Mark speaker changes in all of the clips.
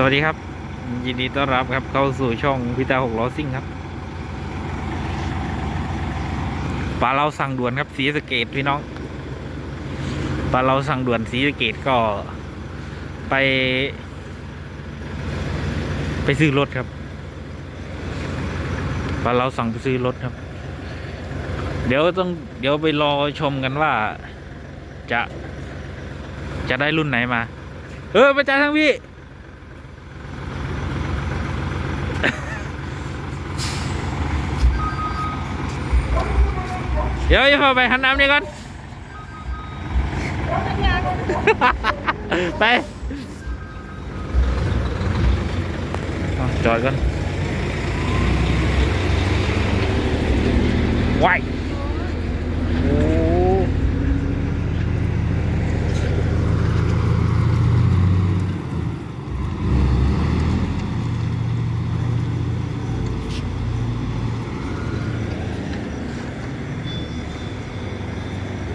Speaker 1: สวัสดีครับ ยินดีต้อนรับครับเข้าสู่ช่องพิตาหกล้อซิ่งครับปลาเราสั่งด่วนครับสีสเกตพี่น้องปลาเราสั่งด่วนสีสเกตก็ไป ไปซื้อรถครับปลาเราสั่งไปซื้อรถครับ เดี๋ยวต้องเดี๋ยวไปรอชมกันว่าจะจะได้รุ่นไหนมา เออประจานทั้งพี่ เดี๋ยวจะพาไปหันน้ำนี่ก่อน ไป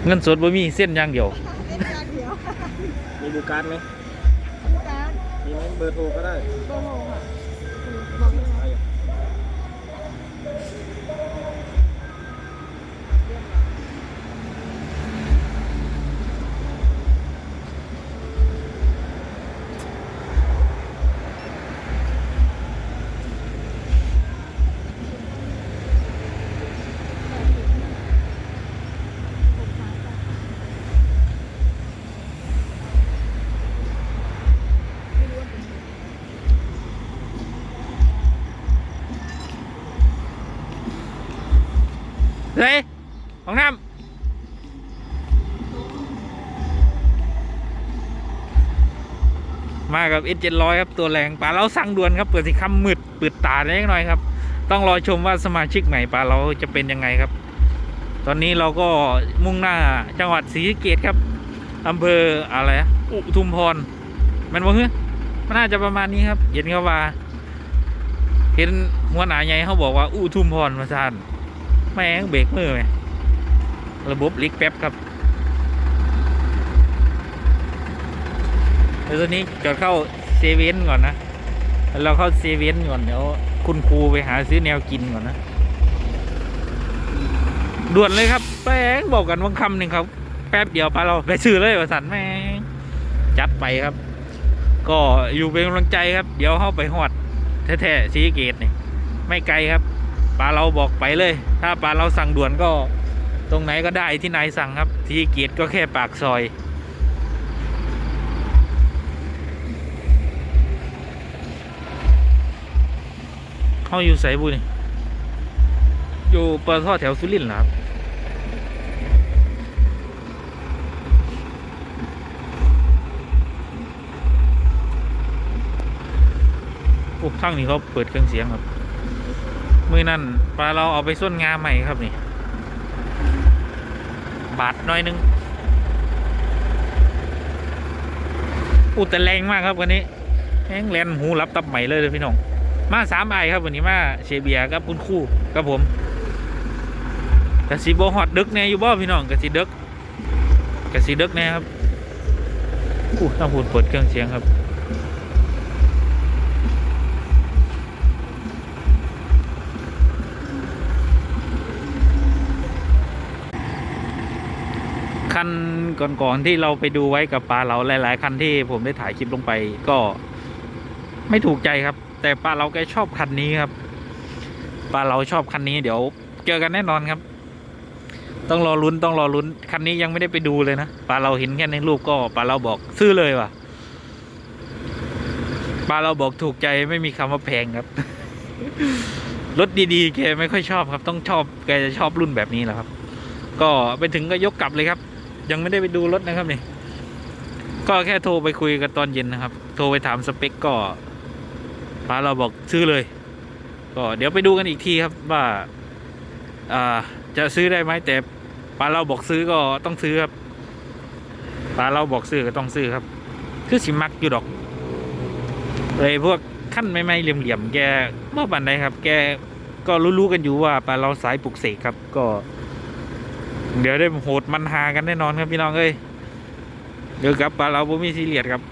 Speaker 1: เอาจอดก่อนว้ายโอ้เงินสดบ่มีเส้นอย่างเดียว
Speaker 2: เล่นจานเดียว
Speaker 3: มีบูการดไหม
Speaker 2: การ
Speaker 3: มีไหมเบอร์โทรก็ได้
Speaker 2: โกโลค่ะบอกเลยนะ
Speaker 3: เอาอยู่
Speaker 1: เลยของน้ำมากับเอเจ็ดร้อยครับตัวแรงปลาเราสั่งด่วนครับเปิดสิคำมืดเปิดตาเล็กน้อยครับ ต้องรอชมว่าสมาชิกใหม่ปลาเราจะเป็นยังไงครับ ตอนนี้เราก็มุ่งหน้าจังหวัดศรีสะเกษครับอำเภออะไรอะอุทุมพรมันว่าเฮ้ยมันน่าจะประมาณนี้ครับ เห็นเขาว่า เห็นหัวหน้าใหญ่เขาบอกว่าอุทุมพรมาซาน แม่งเบรกมือไหมระบบลิกแป๊บครับเดี๋ยวตอนนี้จอดเข้าเซเว่นก่อนนะ เราเข้าเซเว่นก่อนเดี๋ยวคุณครูไปหาซื้อแนวกินก่อนนะ ด่วนเลยครับแป้งบอกกันวังคำหนึ่งครับ แป๊บเดียวไปเราไปซื้อเลยประสันแม่งจัดไปครับ ก็อยู่เป็นกำลังใจครับ เดี๋ยวเข้าไปหอดแท้ๆซีเกตนี่ไม่ไกลครับ ปลาเราบอกไปเลย ถ้าปลาเราสั่งด่วนก็ตรงไหนก็ได้ที่นายสั่งครับ ที่เกียรติก็แค่ปากซอย เขาอยู่ไสบุนี่อยู่ปตทแถวสุรินทร์ครับโอ้ทั้งนี้เขาเปิดเครื่องเสียงครับ มือนั่นปลาเราเอาไปส้นงาใหม่ครับนี่ บาทน้อยนึงอุยแต่แรงมากครับวันนี้แห้งแลนหูรับตับใหม่เลยเลยพี่น้อง มาสามใบครับวันนี้มาเชเบียกับคุณคู่ครับผมกะสีโบฮอดดึกแน่อยู่บ่พี่น้องกะสีดึกกะสีดึกแน่ครับอู้ต้องพูดเปิดเครื่องเสียงครับ นก่อนๆที่เราไปดูไว้กับปลาเราหลายๆคันที่ผมได้ถ่ายคลิปลงไปก็ไม่ถูกใจครับ แต่ปลาเราแกชอบคันนี้ครับปลาเราชอบคันนี้เดี๋ยวเจอกันแน่นอนครับ ต้องรอลุ้นต้องรอลุ้นคันนี้ยังไม่ได้ไปดูเลยนะปลาเราเห็นแค่ในรูปก็ปลาเราบอกซื้อเลยว่ะปลาเราบอกถูกใจไม่มีคำว่าแพงครับรถดีๆแกไม่ค่อยชอบครับ ต้องชอบแกจะชอบรุ่นแบบนี้แหละครับ ก็ไปถึงก็ยกกลับเลยครับ ยังไม่ได้ไปดูรถนะครับนี่ ก็แค่โทรไปคุยกันตอนเย็นนะครับ โทรไปถามสเปคก็ป้าเราบอกซื้อเลย ก็เดี๋ยวไปดูกันอีกทีครับว่าอ่าจะซื้อได้ไหมแต่ป้าเราบอกซื้อก็ต้องซื้อครับป้าเราบอกซื้อก็ต้องซื้อครับ คือสิมักอยู่ดอกเลยพวกขั้นไม่ไม่เหลี่ยมๆแกเมื่อปันใดครับ แกก็รู้ๆกันอยู่ว่าปลาเราสายปลุกเสกครับ ก็ เดี๋ยวได้โหดมันหากันแน่นอนครับพี่น้องเอ้ยเดี๋ยวกลับปลาเราบ่มีซีเรียสครับ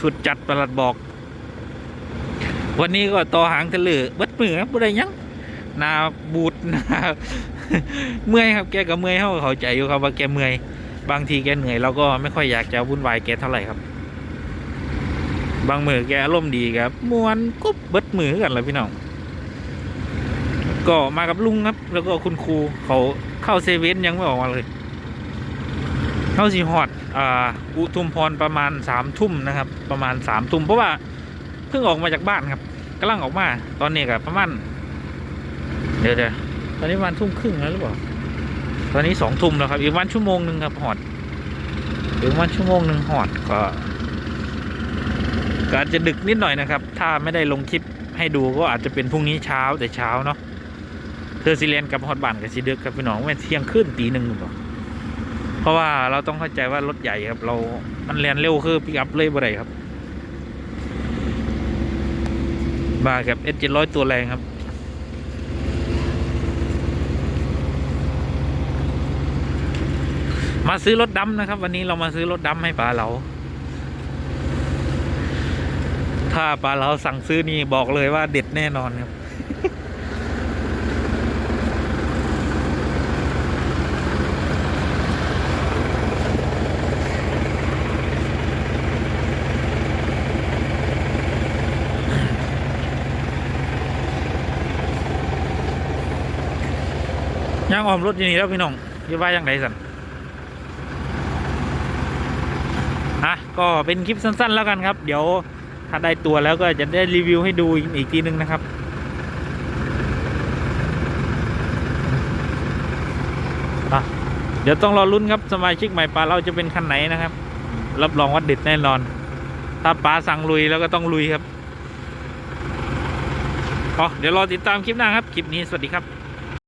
Speaker 1: สุดจัดประหลัดบอก วันนี้ก็ต่อหางทะเลเบิดมือครับบ่ได้ยังนาบูดนาเมื่อยครับแกก็เมื่อยเขาก็เข้าใจอยู่ครับว่าแกเมื่อย บางทีแกเหนื่อยเราก็ไม่ค่อยอยากจะวุ่นวายแกเท่าไหร่ครับ บางมือแกอารมณ์ดีครับมวนกุ๊บเบิดมือกันเลยพี่น้อง ก็มากับลุงครับ แล้วก็คุณครูเขาเข้าเซเว่นยังไม่ออกมาเลยเข้าสีฮอดอ่าอุทุมพรประมาณสามทุ่มนะครับ ประมาณสามทุ่มเพราะว่าเพิ่งออกมาจากบ้านครับกำลังออกมาตอนนี้กับประมาณเดี๋ยวเดี๋ยวตอนนี้ประมาณทุ่มครึ่งแล้วหรือเปล่าตอนนี้สองทุ่มแล้วครับอีกวันชั่วโมงหนึ่งครับหอดอีกวันชั่วโมงหนึ่งหอดก็ก็อาจจะดึกนิดหน่อยนะครับ ถ้าไม่ได้ลงคลิปให้ดูก็อาจจะเป็นพรุ่งนี้เช้าแต่เช้าเนาะ เธอซีเรียนกับฮอดบ้านกับซีเดึกกับพี่น้องแม่เที่ยงขึ้นตีหนึ่งหรือเปล่าเพราะว่าเราต้องเข้าใจว่ารถใหญ่ครับ เรา มันเรียนเร็วคือปิกอัพเลยบ่ได้ครับมากับเอเจ็ดร้อยตัวแรงครับมาซื้อรถดำนะครับ วันนี้เรามาซื้อรถดำให้ปลาเรา ถ้าปลาเราสั่งซื้อนี่บอกเลยว่าเด็ดแน่นอนครับางออมรถอยู่นี่แล้วพี่น้องอยี่ว่าอย่างไรสันอะก็เป็นคลิปสั้น ๆ แล้วกันครับ เดี๋ยวถ้าได้ตัวแล้วก็จะได้รีวิวให้ดูอีกทีนึงนะครับเดี๋ยวต้องรอลุ้นครับสมาชิกใหม่ปลาเราจะเป็นคันไหนนะครับ รับรองว่าเด็ดแน่นอน ถ้าปลาสั่งลุยแล้วก็ต้องลุยครับอ๋อเดี๋ยวรอติดตามคลิปหน้าครับ คลิปนี้สวัสดีครับ